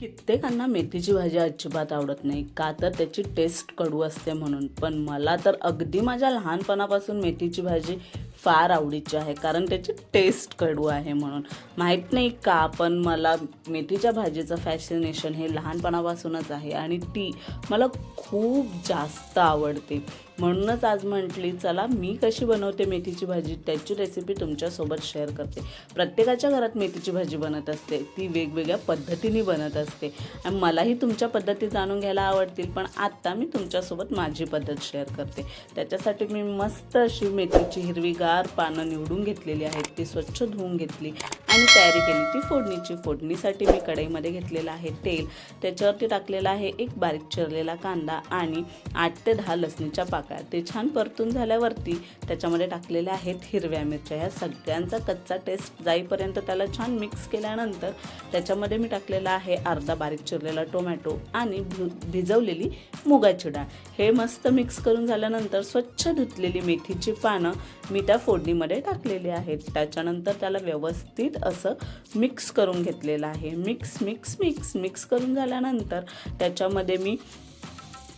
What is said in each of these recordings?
कित्येकांना मेथीची भाजी अजिबात आवडत नाही. का तर त्याची टेस्ट कडू असते म्हणून. पण मला तर अगदी माझ्या लहानपणापासून मेथीची भाजी फार आवडीची आहे. कारण त्याची टेस्ट कडू आहे म्हणून. माहीत नाही का पण मला मेथीच्या भाजीचं फॅसिनेशन हे लहानपणापासूनच आहे. आणि ती मला खूप जास्त आवडते. म्हणूनच आज म्हटली चला मी कशी बनवते मेथीची भाजी त्याची रेसिपी तुमच्यासोबत शेअर करते. प्रत्येकाच्या घरात मेथीची भाजी बनत असते. ती वेगवेगळ्या पद्धतीने बनत असते. आणि मलाही तुमच्या पद्धती जाणून घ्यायला आवडतील पण आत्ता मी तुमच्यासोबत माझी पद्धत शेअर करते. त्याच्यासाठी मी मस्त अशी मेथीची हिरवीगार पानं निवडून घेतलेली आहेत. ती स्वच्छ धुवून घेतली. आणि तयारी केली ती फोडणीची. फोडणीसाठी मी कढईमध्ये घेतलेलं आहे तेल. त्याच्यावरती टाकलेलं आहे एक बारीक चिरलेला कांदा आणि आठ ते दहा लसणीच्या पाकळ्या. ते छान परतून झाल्यावरती त्याच्यामध्ये टाकलेल्या आहेत हिरव्या मिरच्या. ह्या सगळ्यांचा कच्चा टेस्ट जाईपर्यंत त्याला छान मिक्स केल्यानंतर त्याच्यामध्ये मी टाकलेला आहे अर्धा बारीक चिरलेला टोमॅटो आणि भि भिजवलेली मुगाची डाळ. हे मस्त मिक्स करून झाल्यानंतर स्वच्छ धुतलेली मेथीची पानं मी त्या फोडणीमध्ये टाकलेली आहेत. त्याच्यानंतर त्याला व्यवस्थित असं मिक्स करून घेतलेलं आहे. मिक्स मिक्स मिक्स मिक्स करून झाल्यानंतर त्याच्यामध्ये मी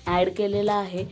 ॲड केलेलं आहे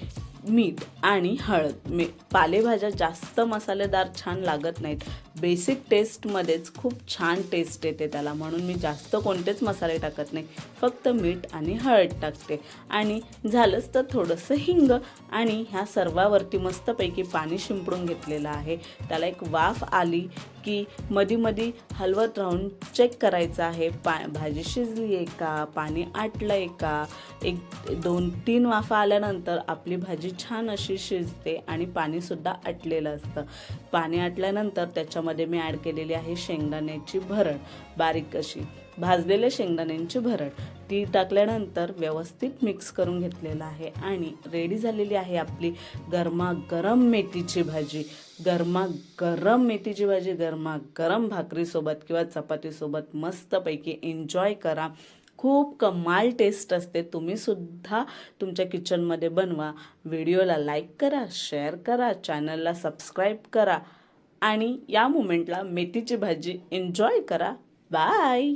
मीठ आणि हळद. मी पालेभाज्या जास्त मसालेदार छान लागत नाहीत. बेसिक टेस्टमध्येच खूप छान टेस्ट येते त्याला. म्हणून मी जास्त कोणतेच मसाले टाकत नाही. फक्त मीठ आणि हळद टाकते. आणि झालंच तर थोडंसं हिंग आणि ह्या सर्वावरती मस्तपैकी पाणी शिंपडून घेतलेलं आहे. त्याला एक वाफ आली की मध्ये मध्ये हलवत राहून चेक करायचं आहे. पा भाजी शिजली आहे का? पाणी आटलं आहे का? एक दोन तीन वाफा आल्यानंतर आपली भाजी छान अशी शिजते आणि पाणीसुद्धा आटलेलं असतं. पाणी आटल्यानंतर त्याच्यामध्ये मी ॲड केलेली आहे शेंगदाण्याची भरण बारीक अशी. भाजलेल्या शेंगदाण्यांची भरड. ती टाकल्यानंतर व्यवस्थित मिक्स करून घेतलेलं आहे. आणि रेडी झालेली आहे आपली गरमागरम मेथीची भाजी. गरमागरम मेथीची भाजी गरमागरम भाकरीसोबत किंवा चपातीसोबत मस्तपैकी एन्जॉय करा. खूप कमाल टेस्ट असते. तुम्हीसुद्धा तुमच्या किचनमध्ये बनवा. व्हिडिओला लाईक करा शेअर करा चॅनलला सबस्क्राईब करा. आणि या मुमेंटला मेथीची भाजी एन्जॉय करा. बाय